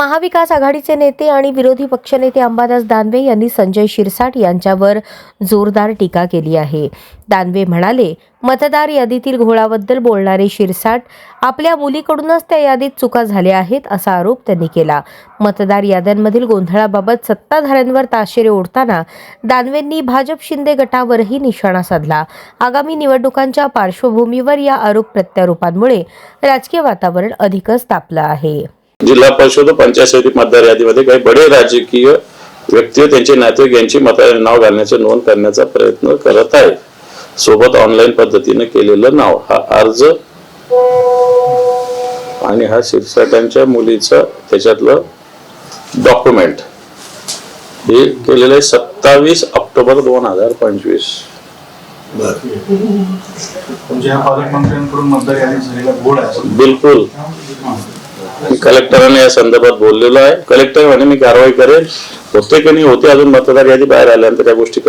महाविकास आघाडीचे नेते आणि विरोधी पक्षनेते अंबादास दानवे यांनी संजय शिरसाट यांच्यावर जोरदार टीका केली आहे. दानवे म्हणाले मतदार यादीतील घोळाबद्दल बोलणारे शिरसाट आपल्या मुलीकडूनच त्या यादीत चुका झाल्या आहेत असा आरोप त्यांनी केला. मतदार याद्यांमधील गोंधळाबाबत सत्ताधाऱ्यांवर ताशेरे ओढताना दानवेंनी भाजप शिंदे गटावरही निशाणा साधला. आगामी निवडणुकांच्या पार्श्वभूमीवर या आरोप प्रत्यारोपांमुळे राजकीय वातावरण अधिकच तापलं आहे. जिल्हा परिषद व पंचायत समिती मतदार यादीमध्ये काही बडे राजकीय व्यक्ती त्यांचे नातेवाईक यांची मतदार नाव घालण्याचे नोंद करण्याचा प्रयत्न करत आहे सोबत ऑनलाईन पद्धतीने केलेलं नाव हा अर्ज आणि हा शिरसाटांच्या मुलीचं त्याच्यातलं डॉक्युमेंट हे केलेलं आहे सत्तावीस ऑक्टोबर दोन हजार पंचवीस. पालकमंत्र्यांकडून मतदार यादी झालेला बोर्ड आहे. बिलकुल. मी कलेक्टरांना या संदर्भात बोललेलो आहे. कलेक्टर म्हणे मी कारवाई करेल होते की नाही होते. अजून मतदार यादी बाहेर आल्यानंतर त्या गोष्टी